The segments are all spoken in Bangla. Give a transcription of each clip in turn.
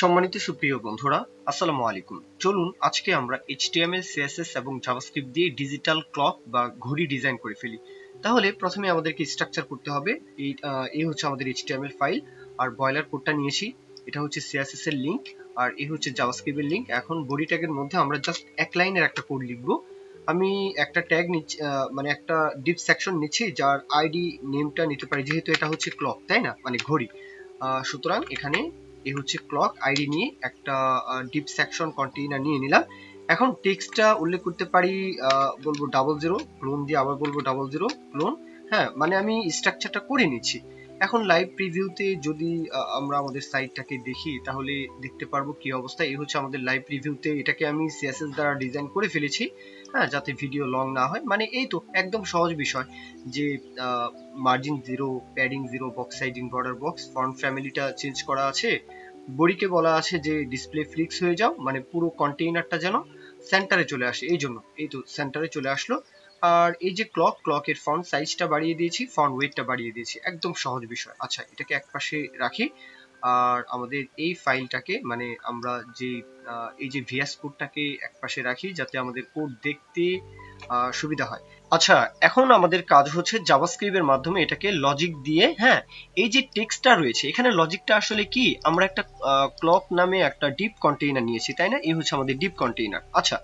সম্মানিত সুপ্রিয় বন্ধুরা, আসসালামু আলাইকুম। চলুন আজকে আমরা এইচটিএমএল সিএসএস এবং জাভাস্ক্রিপ্ট দিয়ে ডিজিটাল ক্লক বা ঘড়ি ডিজাইন করে ফেলি। তাহলে প্রথমে আমাদেরকে স্ট্রাকচার করতে হবে। এই এই হচ্ছে আমাদের এইচটিএমএল ফাইল আর বয়লার কোডটা নিয়েছি। এটা হচ্ছে সিএসএস এর লিংক আর এই হচ্ছে জাভাস্ক্রিপ্টের লিংক এখন বডি ট্যাগের মধ্যে আমরা জাস্ট এক লাইনের একটা কোড লিখব। আমি একটা ট্যাগ নিচ্ছি মানে একটা ডিপ সেকশন নিচ্ছি, যার আইডি নেমটা নিতে পারি, যেহেতু এটা হচ্ছে ক্লক তাই না? মানে ঘড়ি। সুতরাং এখানে এই হচ্ছে ক্লক আইডি নিয়ে একটা ডিপ সেকশন কন্টেইনার নিয়ে নিলাম। এখন টেক্সটটা উল্লেখ করতে পারি বলব ডাবল জিরো ক্লোন দিয়ে আবার বলব ডাবল জিরো ক্লোন হ্যাঁ মানে আমি স্ট্রাকচারটা করে নিচ্ছি। এখন লাইভ প্রিভিউতে যদি আমরা আমাদের সাইটটাকে দেখি, তাহলে দেখতে পারব কি অবস্থা। এই হচ্ছে আমাদের লাইভ প্রিভিউতে এটাকে আমি সিএসএস দ্বারা ডিজাইন করে ফেলেছি। হ্যাঁ যাতে ভিডিও লং না হয়। মানে এই তো, একদম সহজ বিষয় যে margin zero padding zero box siding border box font ফ্যামিলিটা চেঞ্জ করা আছে। বডিকে বলা আছে যে ডিসপ্লে ফ্লিক্স হয়ে যাও মানে পুরো কন্টেইনারটা যেন সেন্টারে চলে আসে। এই জন্য, এই তো সেন্টারে চলে আসলো। আর এই যে ক্লক ক্লকের ফন্ট সাইজটা বাড়িয়ে দিয়েছি ফন্ট ওয়েটটা বাড়িয়ে দিয়েছি। একদম সহজ বিষয়। আচ্ছা এটাকে একপাশে রাখি। আর আমাদের এই ফাইলটাকে মানে আমরা যে এই যে ভিএস কোডটাকে একপাশে রাখি যাতে আমাদের কোড দেখতে সুবিধা হয়। আচ্ছা এখন আমাদের কাজ হচ্ছে জাভাস্ক্রিপ্টের মাধ্যমে এটাকে লজিক দিয়ে হ্যাঁ এই যে টেক্সটটা রয়েছে, এখানে লজিকটা আসলে কি? আমরা একটা ক্লক নামে একটা ডিপ কন্টেইনার নিয়েছি, তাই না? এই হচ্ছে আমাদের ডিপ কন্টেইনার আচ্ছা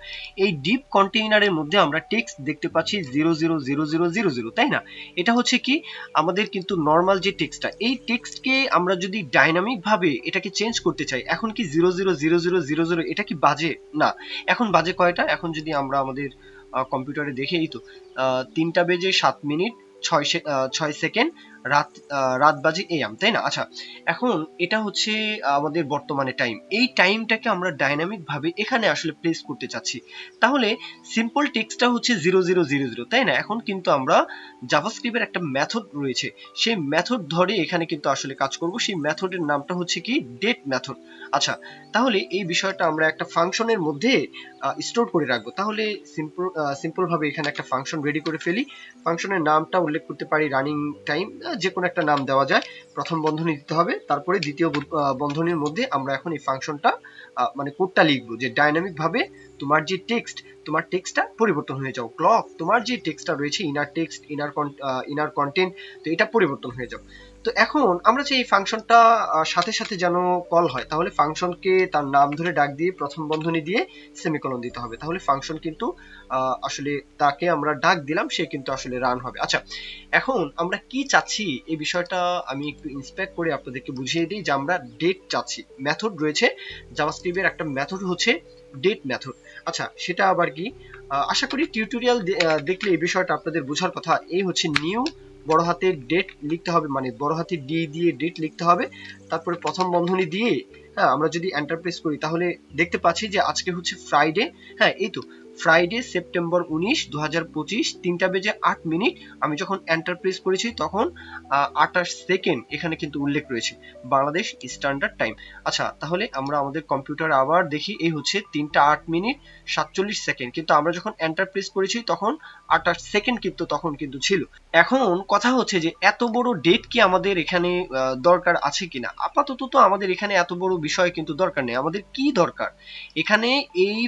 এই ডিপ কন্টেইনারের মধ্যে আমরা টেক্সট দেখতে পাচ্ছি zero zero zero zero zero zero তাই না? এটা হচ্ছে কি? আমাদের কিন্তু নর্মাল যে টেক্সটটা এই টেক্সটকে আমরা যদি ডাইনামিক ভাবে এটাকে চেঞ্জ করতে চাই, এখন কি zero zero zero zero zero zero এটা কি বাজে? না, এখন বাজে কয়টা? এখন যদি আমরা আমাদের কম্পিউটারে দেখে এই তো। তিনটা বেজে সাত মিনিট ছয় ছয় সেকেন্ড রাত রাত বাজে এম তাই না? আচ্ছা এখন এটা হচ্ছে আমাদের বর্তমানে টাইম এই টাইমটাকে আমরা ডাইনামিক ভাবে এখানে আসলে প্লেস করতে চাচ্ছি। তাহলে সিম্পল টেক্সটটা হচ্ছে জিরো জিরো জিরো জিরো তাই না? এখন কিন্তু আমরা জাভাস্ক্রিপ্টের একটা মেথড রয়েছে। সেই মেথড ধরে এখানে কিন্তু আসলে কাজ করব। সেই মেথডের নামটা হচ্ছে কি? ডেট মেথড আচ্ছা তাহলে এই বিষয়টা আমরা একটা ফাংশনের মধ্যে স্টোর করে রাখব। তাহলে সিম্পল সিম্পল ভাবে এখানে একটা ফাংশন রেডি করে ফেলি। ফাংশনের নামটা উল্লেখ করতে পারি রানিং টাইম যে কোনো একটা নাম দেওয়া যায়, প্রথম বন্ধনী দিতে হবে, তারপরে দ্বিতীয় বন্ধনীর মধ্যে আমরা এখন এই ফাংশনটা মানে কোডটা লিখব যে ডাইনামিক ভাবে তোমার যে টেক্সট তোমার টেক্সটটা পরিবর্তন হয়ে যাও। ক্লক তোমার যে টেক্সটটা রয়েছে inner text inner inner content তো এটা পরিবর্তন হয়ে যাও। তো এখন আমরা যে এই ফাংশনটা সাথে সাথে যেন কল হয়, তাহলে ফাংশনকে তার নাম ধরে ডাক দিয়ে প্রথম বন্ধনী দিয়ে সেমিকলন দিতে হবে। তাহলে ফাংশন কিন্তু আসলে তাকে আমরা ডাক দিলাম, সে কিন্তু আসলে রান হবে। আচ্ছা এখন আমরা কি চাচ্ছি? এই বিষয়টা আমি একটু ইন্সপেক্ট করে আপনাদেরকে বুঝিয়ে দিই যে আমরা ডেট চাচ্ছি। মেথড রয়েছে জাভাস্ক্রিপ্টের একটা মেথড হচ্ছে ডেট মেথড আচ্ছা সেটা আবার কি? আশা করি টিউটোরিয়াল দেখলে এই বিষয়টা আপনাদের বোঝার কথা। এই হচ্ছে নিউ বড় হাতে ডেট লিখতে হবে মানে বড় হাতে ডি দিয়ে ডেট লিখতে হবে। তারপরে প্রথম বন্ধনী দিয়ে হ্যাঁ আমরা যদি এন্টারপ্রেস করি, তাহলে দেখতে পাচ্ছি যে আজকে হচ্ছে ফ্রাইডে হ্যাঁ এই তো ফ্রাইডে সেপ্টেম্বর উনিশ দু হাজার পঁচিশ, তিনটা বেজে আট মিনিট। আমি যখন এন্টারপ্রেস করেছি তখন আঠাশ সেকেন্ড এখানে কিন্তু উল্লেখ রয়েছে। বাংলাদেশ স্ট্যান্ডার্ড টাইম আচ্ছা তাহলে আমরা আমাদের কম্পিউটার আবার দেখি। এই হচ্ছে তিনটা আট মিনিট, সাতচল্লিশ সেকেন্ড কিন্তু আমরা যখন এন্টারপ্রেস করেছি তখন, আঠাশ সেকেন্ড কিন্তু তখন কিন্তু ছিল। এখন কথা হচ্ছে যে, এত বড় ডেট কি আমাদের এখানে দরকার আছে কিনা? আপাতত তো আমাদের এখানে এত বড় বিষয় কিন্তু দরকার নেই। আমাদের কি দরকার? এখানে এই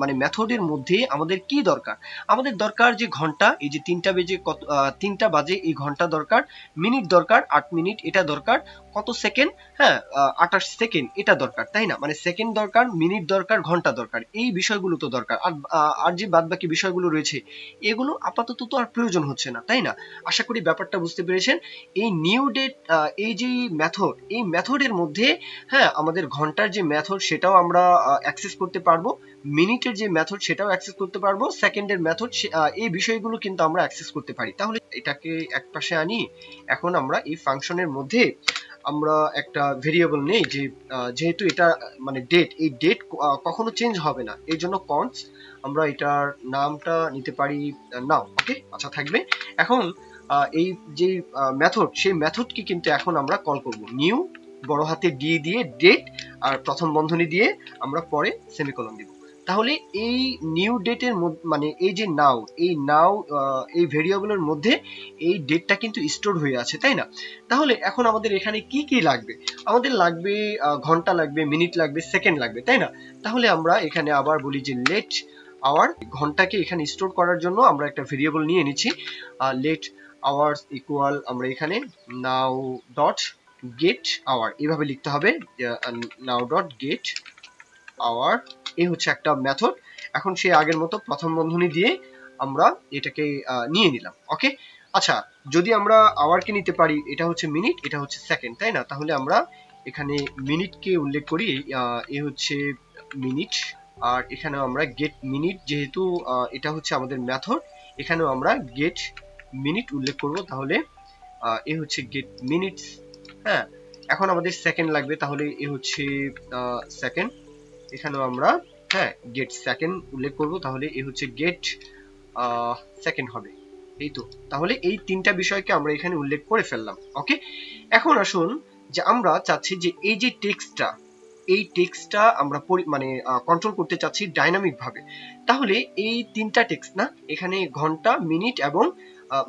মানে মেথডের মধ্যে আমাদের কি দরকার? আমাদের দরকার যে ঘণ্টা, এই যে তিনটা বেজে কত তিনটা বাজে এই ঘণ্টা দরকার, মিনিট দরকার, আট মিনিট এটা দরকার, কত সেকেন্ড? হ্যাঁ আঠাশ সেকেন্ড এটা দরকার, তাই না? মানে সেকেন্ড দরকার, মিনিট দরকার, ঘণ্টা দরকার, এই বিষয়গুলো তো দরকার। আর আর যে বাদ বাকি বিষয়গুলো রয়েছে, এগুলো আপাতত তো আর প্রয়োজন হচ্ছে না, তাই না? আশা করি ব্যাপারটা বুঝতে পেরেছেন। এই নিউ ডেট এই যে মেথড এই মেথডের মধ্যে হ্যাঁ আমাদের ঘণ্টার যে মেথড সেটাও আমরা অ্যাক্সেস করতে পারব। মিনিটের যে মেথড সেটাও অ্যাক্সেস করতে পারব সেকেন্ডের মেথড এই বিষয়গুলো কিন্তু আমরা অ্যাক্সেস করতে পারি। তাহলে এটাকে একপাশে আনি, এখন আমরা এই ফাংশনের মধ্যে আমরা একটা ভেরিয়েবল নেই যে যেহেতু এটা মানে ডেট এই ডেট কখনো চেঞ্জ হবে না। এই জন্য কনস আমরা এটার নামটা নিতে পারি নাও ওকে আচ্ছা থাকবে। এখন এই যে মেথড সেই মেথডকে কিন্তু এখন আমরা কল করব। নিউ বড় হাতে ডি দিয়ে ডেট আর প্রথম বন্ধনী দিয়ে আমরা পরে সেমিকলন দিব। তাহলে এই নিউ ডেটের মানে এই যে নাও এই নাও এই ভেরিয়েবলের মধ্যে এই ডেটটা কিন্তু স্টোর হয়ে আছে, তাই না? তাহলে এখন আমাদের এখানে কি কি লাগবে? আমাদের লাগবে ঘণ্টা লাগবে মিনিট লাগবে সেকেন্ড লাগবে, তাই না? তাহলে আমরা এখানে আবার বলি যে লেট আওয়ার ঘন্টাকে এখানে স্টোর করার জন্য আমরা একটা ভেরিয়েবল নিয়ে নিচ্ছি। লেট আওয়ার্স ইকুয়াল আমরা এখানে নাও ডট গেট আওয়ার এভাবে লিখতে হবে নাও ডট গেট আওয়ার এই হচ্ছে একটা মেথড এখন সেই আগের মতো প্রথম বন্ধনী দিয়ে আমরা এটাকে নিয়ে নিলাম ওকে আচ্ছা যদি আমরা আওয়ারকে নিতে পারি, এটা হচ্ছে মিনিট এটা হচ্ছে সেকেন্ড তাই না? তাহলে আমরা এখানে মিনিটকে উল্লেখ করি এ হচ্ছে মিনিট আর এখানেও আমরা গেট মিনিট যেহেতু এটা হচ্ছে আমাদের মেথড এখানেও আমরা গেট মিনিট উল্লেখ করব, তাহলে এ হচ্ছে গেট মিনিটস হ্যাঁ? এখন আমাদের সেকেন্ড লাগবে, তাহলে এ হচ্ছে সেকেন্ড এখানেও আমরা হ্যাঁ গেট সেকেন্ড উল্লেখ করব, তাহলে এ হচ্ছে গেট সেকেন্ড হবে। এই তো। তাহলে এই তিনটা বিষয়কে আমরা এখানে উল্লেখ করে ফেললাম ওকে এখন আসুন যে আমরা চাচ্ছি যে এই যে টেক্সটটা এই টেক্সটটা আমরা মানে কন্ট্রোল করতে চাচ্ছি ডাইনামিক ভাবে তাহলে এই তিনটা টেক্সট না, এখানে ঘণ্টা মিনিট এবং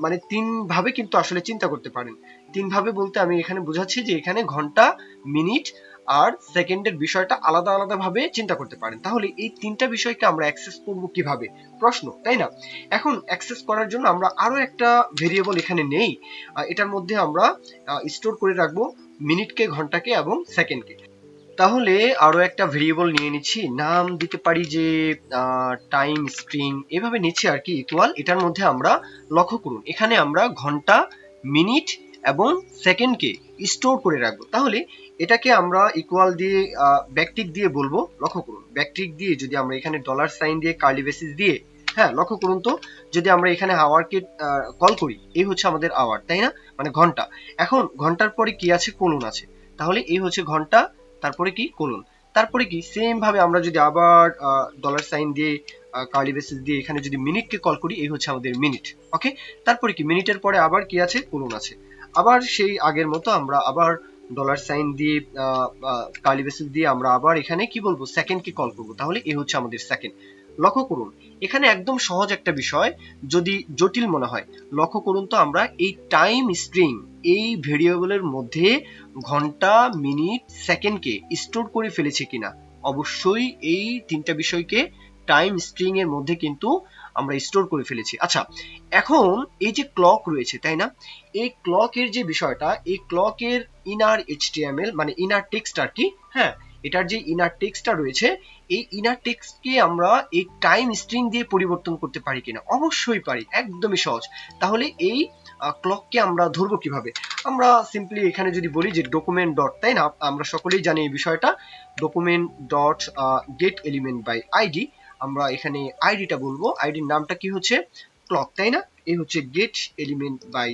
মানে তিন ভাবে কিন্তু আসলে চিন্তা করতে পারেন। তিন ভাবে বলতে আমি এখানে বোঝাচ্ছি যে এখানে ঘণ্টা মিনিট আর সেকেন্ডের বিষয়টা আলাদা আলাদা ভাবে চিন্তা করতে পারেন। তাহলে এই তিনটা বিষয়কে আমরা অ্যাক্সেস করব কীভাবে? প্রশ্ন, তাই না? এখন অ্যাক্সেস করার জন্য আমরা আরও একটা ভেরিয়েবল এখানে নেই। এটার মধ্যে আমরা স্টোর করে রাখব মিনিটকে ঘন্টাকে এবং সেকেন্ডকে তাহলে আরও একটা ভেরিয়েবল নিয়ে নিচ্ছি। নাম দিতে পারি যে টাইম স্ট্রিং এভাবে নিচ্ছি আর কি ইকুয়াল এটার মধ্যে আমরা লক্ষ্য করুন। এখানে আমরা ঘণ্টা মিনিট এবং সেকেন্ডকে স্টোর করে রাখব। তাহলে এটাকে আমরা ইকুয়াল দিয়ে ব্যাকটিক দিয়ে বলব, লক্ষ্য করুন। ব্যাকটিক দিয়ে যদি আমরা এখানে ডলার সাইন দিয়ে কার্লি বেসিস দিয়ে হ্যাঁ লক্ষ্য করুন তো, যদি আমরা এখানে আওয়ারকে কল করি, এই হচ্ছে আমাদের আওয়ার তাই না? মানে ঘণ্টা। এখন ঘণ্টার পরে কি আছে? কোলন আছে। তাহলে এই হচ্ছে ঘণ্টা, তারপরে কি? কোলন তারপরে কি? সেম ভাবে আমরা যদি আবার ডলার সাইন দিয়ে কার্লি বেসিস দিয়ে এখানে যদি মিনিটকে কল করি, এই হচ্ছে আমাদের মিনিট ওকে তারপরে কি? মিনিটের পরে আবার কি আছে? কোলন আছে। আবার সেই আগের মতো আমরা আবার ডলার সাইন দিয়ে কার্লি বেসিস দিয়ে আমরা আবার এখানে কি বলব সেকেন্ডকে কল করব। তাহলে এ হচ্ছে আমাদের সেকেন্ড লক্ষ্য করুন, এখানে একদম সহজ একটা বিষয়, যদি জটিল মনে হয়, লক্ষ্য করুন তো আমরা এই টাইম স্ট্রিং এই ভেরিয়েবলের মধ্যে ঘণ্টা মিনিট সেকেন্ডকে স্টোর করে ফেলেছে কিনা, অবশ্যই এই তিনটা বিষয়কে টাইম স্ট্রিং এর মধ্যে কিন্তু আমরা স্টোর করে ফেলেছি। আচ্ছা এখন এই যে ক্লক রয়েছে, তাই না? এই ক্লকের যে বিষয়টা, এই ক্লকের ইনার এইচটিএমএল মানে ইনার টেক্সট আর কি হ্যাঁ এটার যে ইনার টেক্সটটা রয়েছে, এই ইনার টেক্সটকে আমরা এই টাইম স্ট্রিং দিয়ে পরিবর্তন করতে পারি কিনা? অবশ্যই পারি, একদমই সহজ। তাহলে এই ক্লককে আমরা ধরবো কীভাবে? আমরা সিম্পলি এখানে যদি বলি যে ডকুমেন্ট ডট তাই না? আমরা সকলেই জানি এই বিষয়টা document dot get element by ID আমরা এখানে আইডিটা বলব। আইডির নামটা কি হচ্ছে? ক্লক তাই না? এই হচ্ছে গেট এলিমেন্ট বাই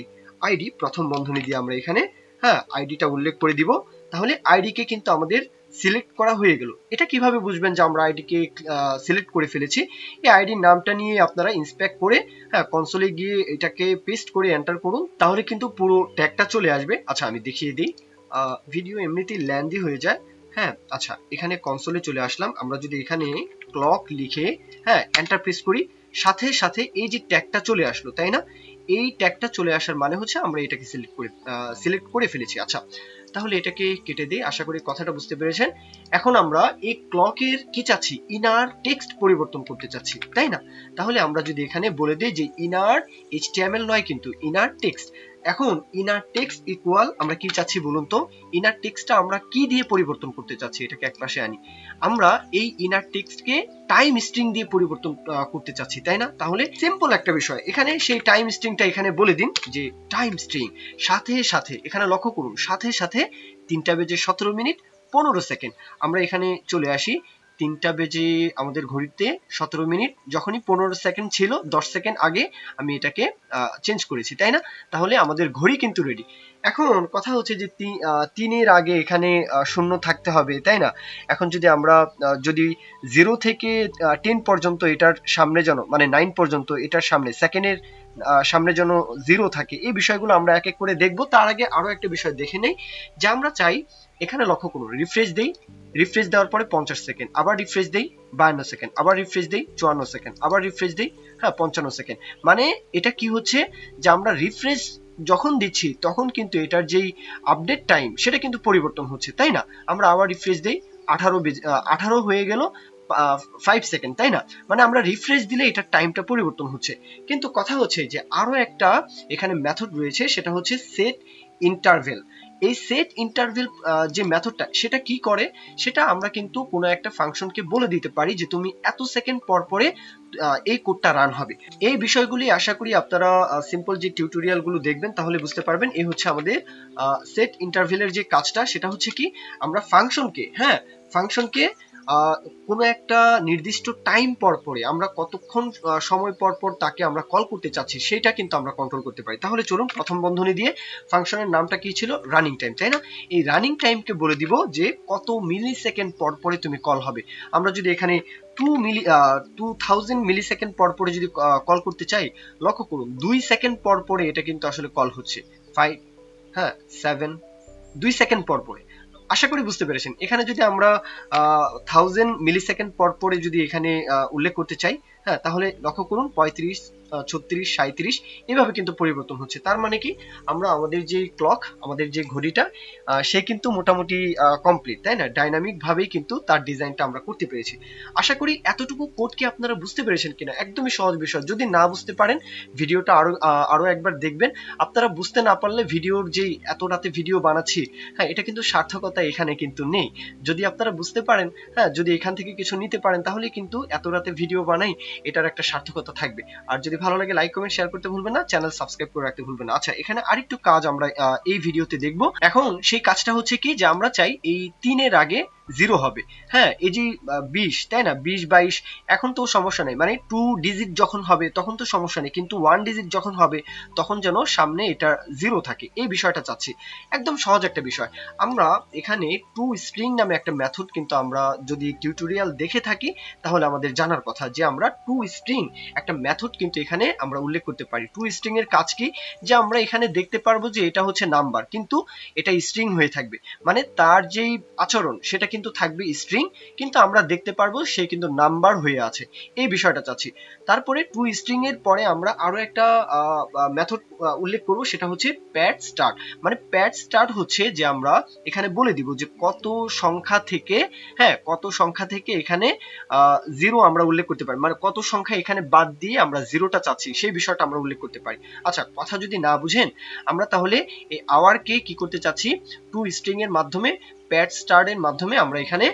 আইডি প্রথম বন্ধনী দিয়ে আমরা এখানে হ্যাঁ আইডিটা উল্লেখ করে দিব। তাহলে আইডিকে কিন্তু আমাদের সিলেক্ট করা হয়ে গেল। এটা কীভাবে বুঝবেন যে আমরা আইডিকে সিলেক্ট করে ফেলেছি? এই আইডির নামটা নিয়ে আপনারা ইন্সপেক্ট করে হ্যাঁ কনসোলে গিয়ে এটাকে পেস্ট করে এন্টার করুন। তাহলে কিন্তু পুরো ট্যাগটা চলে আসবে। আচ্ছা আমি দেখিয়ে দিই। ভিডিও এমনিতেই ল্যান্দি হয়ে যায়। হ্যাঁ আচ্ছা এখানে কনসোলে চলে আসলাম। আমরা যদি এখানে ক্লক লিখে হ্যাঁ এন্টার প্রেস করি। সাথে সাথে এই যে ট্যাগটা চলে আসলো, তাই না? এই ট্যাগটা চলে আসার মানে হচ্ছে আমরা এটাকে সিলেক্ট করে সিলেক্ট করে ফেলেছি। আচ্ছা তাহলে এটাকে কেটে দিই আশা করি কথাটা বুঝতে পেরেছেন। এখন আমরা এই ক্লকের কি চাচ্ছি? ইনার টেক্সট পরিবর্তন করতে চাচ্ছি, তাই না? তাহলে আমরা যদি এখানে বলে দিই যে ইনার এইচটিএমএল নয় কিন্তু ইনার টেক্সট এখন ইনার টেক্সট ইকুয়াল আমরা কি চাচ্ছি বলুন তো? ইনার টেক্সটটা আমরা কি দিয়ে পরিবর্তন করতে চাচ্ছি এটাকে এক পাশে আনি? আমরা এই ইনার টেক্সটকে টাইম স্ট্রিং দিয়ে পরিবর্তন করতে চাচ্ছি, তাই না? তাহলে সিম্পল একটা বিষয়। এখানে সেই টাইম স্ট্রিংটা এখানে বলে দিন যে টাইম স্ট্রিং সাথে সাথে, এখানে লক্ষ্য করুন, সাথে সাথে তিনটা বেজে সতেরো মিনিট পনেরো সেকেন্ড। আমরা এখানে চলে আসি তিনটা বেজে আমাদের ঘড়িতে সতেরো মিনিট, যখনই পনেরো সেকেন্ড ছিল, দশ সেকেন্ড আগে আমি এটাকে চেঞ্জ করেছি, তাই না? তাহলে আমাদের ঘড়ি কিন্তু রেডি এখন কথা হচ্ছে যে তিনের আগে এখানে শূন্য থাকতে হবে, তাই না? এখন যদি আমরা যদি জিরো থেকে টেন পর্যন্ত এটার সামনে যেন মানে নাইন পর্যন্ত এটার সামনে, সেকেন্ডের সামনে যেন জিরো থাকে, এই বিষয়গুলো আমরা এক এক করে দেখব। তার আগে আরও একটা বিষয় দেখে নেই, যে আমরা চাই এখানে লক্ষ্য করুন রিফ্রেশ দেই রিফ্রেশ দেওয়ার পরে পঞ্চাশ সেকেন্ড আবার রিফ্রেশ দেই বায়ান্ন সেকেন্ড আবার রিফ্রেশ দেই চুয়ান্ন সেকেন্ড আবার রিফ্রেশ দেই হ্যাঁ পঞ্চান্ন সেকেন্ড মানে এটা কি হচ্ছে যে আমরা রিফ্রেশ যখন দিচ্ছি তখন কিন্তু এটার যেই আপডেট টাইম সেটা কিন্তু পরিবর্তন হচ্ছে, তাই না? আমরা আবার রিফ্রেশ দেই, আঠারো আঠারো হয়ে গেল ফাইভ সেকেন্ড তাই না? মানে আমরা রিফ্রেশ দিলে এটার টাইমটা পরিবর্তন হচ্ছে। কিন্তু কথা হচ্ছে যে আরও একটা এখানে মেথড রয়েছে, সেটা হচ্ছে সেট ইন্টারভেল এই সেট ইন্টারভেল যে মেথডটা সেটা কি করে? সেটা আমরা কিন্তু কোনো একটা ফাংশনকে বলে দিতে পারি যে তুমি এত সেকেন্ড পর পরে এই কোডটা রান হবে। এই বিষয়গুলি আশা করি আপনারা সিম্পল যে টিউটোরিয়ালগুলো দেখবেন, তাহলে বুঝতে পারবেন। এই হচ্ছে আমাদের সেট ইন্টারভেলের যে কাজটা, সেটা হচ্ছে কি, আমরা ফাংশনকে হ্যাঁ ফাংশনকে কোনো একটা নির্দিষ্ট টাইম পর পরে আমরা কতক্ষণ সময় পর পর তাকে আমরা কল করতে চাচ্ছি, সেটা কিন্তু আমরা কন্ট্রোল করতে পারি। তাহলে চলুন প্রথম বন্ধনী দিয়ে ফাংশনের নামটা কি ছিল? রানিং টাইম তাই না? এই রানিং টাইমকে বলে দিব যে কত মিলি সেকেন্ড পর পরে তুমি কল হবে। আমরা যদি এখানে two milli two thousand millisecond পর পরে যদি কল করতে চাই, লক্ষ্য করুন, দুই সেকেন্ড পর পরে এটা কিন্তু আসলে কল হচ্ছে। ফাইভ হ্যাঁ সেভেন দুই সেকেন্ড পর পরে। আশা করি বুঝতে পেরেছেন। এখানে যদি আমরা থাউজেন্ড মিলি সেকেন্ড পর পরে যদি এখানে উল্লেখ করতে চাই হ্যাঁ তাহলে লক্ষ্য করুন, পঁয়ত্রিশ ছত্রিশ সাঁত্রিশ এভাবে কিন্তু পরিবর্তন হচ্ছে। তার মানে কি? আমরা আমাদের যে ক্লক আমাদের যে ঘড়িটা সে কিন্তু মোটামুটি কমপ্লিট তাই না? ডাইনামিক ভাবেই কিন্তু তার ডিজাইনটা আমরা করতে পেরেছি। আশা করি এতটুকু কোড কি আপনারা বুঝতে পেরেছেন কিনা? একদমই সহজ বিষয়। যদি না বুঝতে পারেন, ভিডিওটা আরও আরও একবার দেখবেন। আপনারা বুঝতে না পারলে ভিডিওর যেই এত রাতে ভিডিও বানাচ্ছি হ্যাঁ এটা কিন্তু সার্থকতা এখানে কিন্তু নেই। যদি আপনারা বুঝতে পারেন হ্যাঁ যদি এখান থেকে কিছু নিতে পারেন, তাহলে কিন্তু এত রাতে ভিডিও বানাই, এটার একটা সার্থকতা থাকবে। আর যদি ভালো লাগে লাইক কমেন্ট শেয়ার করতে ভুলবেন না চ্যানেল সাবস্ক্রাইব করে রাখতে ভুলবেন না। আচ্ছা এখানে আরেকটু কাজ আমরা এই ভিডিওতে দেখব। এখন সেই কাজটা হচ্ছে কি যে আমরা চাই এই তিনের আগে জিরো হবে। হ্যাঁ এই যে বিশ, তাই না? বিশ, বাইশ, এখন তো সমস্যা নেই। মানে টু ডিজিট যখন হবে, তখন তো সমস্যা নেই। কিন্তু ওয়ান ডিজিট যখন হবে, তখন যেন সামনে এটা জিরো থাকে। এই বিষয়টা চাচ্ছি। একদম সহজ একটা বিষয়। আমরা এখানে টু স্ট্রিং নামে একটা মেথড কিন্তু আমরা যদি টিউটোরিয়াল দেখে থাকি, তাহলে আমাদের জানার কথা যে আমরা টু স্ট্রিং একটা মেথড কিন্তু এখানে আমরা উল্লেখ করতে পারি। টু স্ট্রিং এর কাজ কি? যে আমরা এখানে দেখতে পারব যে এটা হচ্ছে নাম্বার কিন্তু এটা স্ট্রিং হয়ে থাকবে। মানে তার যেই আচরণ, সেটা কিন্তু থাকবে স্ট্রিং কিন্তু আমরা দেখতে পারব সে কিন্তু নাম্বার হয়ে আছে। এই বিষয়টা চাচ্ছি। তারপরে টু স্ট্রিং এর পরে আমরা আরও একটা মেথড উল্লেখ করব, সেটা হচ্ছে প্যাড স্টার্ট মানে প্যাড স্টার্ট হচ্ছে যে আমরা এখানে বলে দিব যে কত সংখ্যা থেকে হ্যাঁ কত সংখ্যা থেকে এখানে জিরো আমরা উল্লেখ করতে পারি। মানে কত সংখ্যা এখানে বাদ দিয়ে আমরা জিরোটা চাচ্ছি, সেই বিষয়টা আমরা উল্লেখ করতে পারি। আচ্ছা কথা যদি না বুঝেন, আমরা তাহলে এই আওয়ারকে কি করতে চাচ্ছি? টু স্ট্রিং এর মাধ্যমে প্যাড স্টার্টের মাধ্যমে আমরা এখানে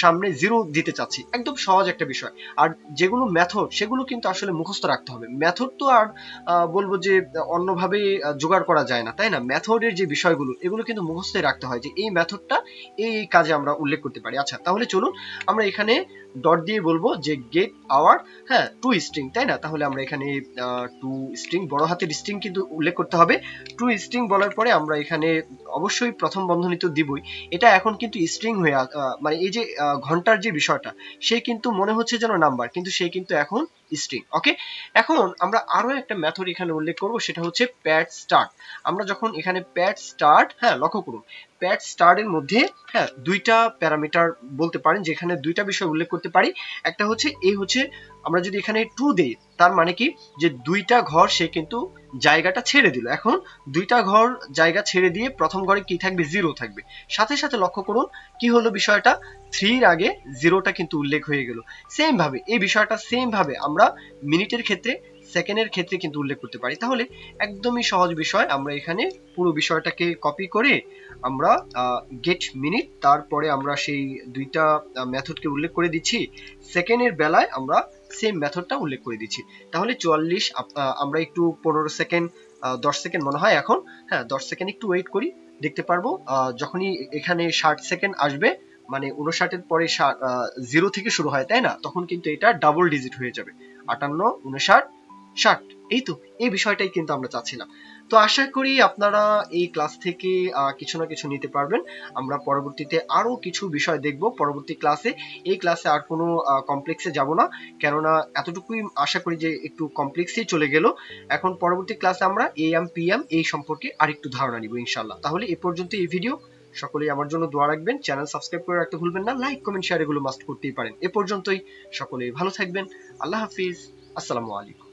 সামনে জিরো দিতে চাচ্ছি। একদম সহজ একটা বিষয়। আর যেগুলো মেথড সেগুলো কিন্তু আসলে মুখস্থ রাখতে হবে। মেথড তো আর বলব যে অন্যভাবে জোগাড় করা যায় না, তাই না? মেথডের যে বিষয়গুলো, এগুলো কিন্তু মুখস্থ রাখতে হয় যে, এই মেথডটা এই কাজে আমরা উল্লেখ করতে পারি। আচ্ছা তাহলে চলুন আমরা এখানে ডট দিয়ে বলব যে গেট আওয়ার হ্যাঁ টু স্ট্রিং তাই না? তাহলে আমরা এখানে টু স্ট্রিং বড় হাতের স্ট্রিং কিন্তু উল্লেখ করতে হবে। টু স্ট্রিং বলার পরে আমরা এখানে অবশ্যই প্রথম বন্ধনী তো দিবই। এটা এখন কিন্তু স্ট্রিং হয়ে মানে এই যে ঘণ্টার যে বিষয়টা, সে কিন্তু মনে হচ্ছে যেন নাম্বার কিন্তু সে কিন্তু এখন স্ট্রিং ওকে এখন আমরা আরও একটা মেথড এখানে উল্লেখ করব, সেটা হচ্ছে প্যাড স্টার্ট আমরা যখন এখানে প্যাড স্টার্ট হ্যাঁ লক্ষ্য করুন প্যাড স্টার্টের মধ্যে হ্যাঁ দুইটা প্যারামিটার বলতে পারেন, যেখানে দুইটা বিষয় উল্লেখ করতে পারি। একটা হচ্ছে, এই হচ্ছে, আমরা যদি এখানে ট্রু দেই, তার মানে কি? যে দুইটা ঘর সে কিন্তু জায়গাটা ছেড়ে দিল। এখন দুইটা ঘর জায়গা ছেড়ে দিয়ে প্রথম ঘরে কি থাকবে? জিরো থাকবে। সাথে সাথে লক্ষ্য করুন, কি হলো বিষয়টা? থ্রির আগে জিরোটা কিন্তু উল্লেখ হয়ে গেল। সেম ভাবে, এই বিষয়টা সেম ভাবে আমরা মিনিটের ক্ষেত্রে সেকেন্ডের ক্ষেত্রে কিন্তু উল্লেখ করতে পারি। তাহলে একদমই সহজ বিষয়, আমরা এখানে পুরো বিষয়টাকে কপি করে আমরা গেট মিনিট তারপরে আমরা সেই দুইটা মেথডকে উল্লেখ করে দিচ্ছি। সেকেন্ডের বেলায় আমরা সেম মেথডটা উল্লেখ করে দিচ্ছি। তাহলে চুয়াল্লিশ আমরা একটু পনেরো সেকেন্ড দশ সেকেন্ড মনে হয় এখন। হ্যাঁ দশ সেকেন্ড একটু ওয়েট করি, দেখতে পারব যখনই এখানে ষাট সেকেন্ড আসবে মানে উনষাটের পরে জিরো থেকে শুরু হয়, তাই না? তখন কিন্তু এটা ডাবল ডিজিট হয়ে যাবে। আটান্ন উনষাট ষাট। এই তো, এই বিষয়টাই কিন্তু আমরা চাচ্ছিলাম। তো আশা করি আপনারা এই ক্লাস থেকে কিছু না কিছু নিতে পারবেন। আমরা পরবর্তীতে আরও কিছু বিষয় দেখব। পরবর্তী ক্লাসে এই ক্লাসে আর কোনো কমপ্লেক্সে যাব না। কেননা এতটুকুই আশা করি যে একটু কমপ্লেক্সেই চলে গেল। এখন পরবর্তী ক্লাসে আমরা এএম পিএম এই সম্পর্কে আরেকটু ধারণা নিব ইনশাল্লাহ তাহলে এ পর্যন্ত এই ভিডিও সকলেই আমার জন্য দোয়া রাখবেন। চ্যানেল সাবস্ক্রাইব করে রাখতে ভুলবেন না। লাইক কমেন্ট শেয়ার এগুলো মাস্ট করতেই পারেন। এ পর্যন্তই। সকলেই ভালো থাকবেন। আল্লাহ হাফিজ। আসসালামু আলাইকুম।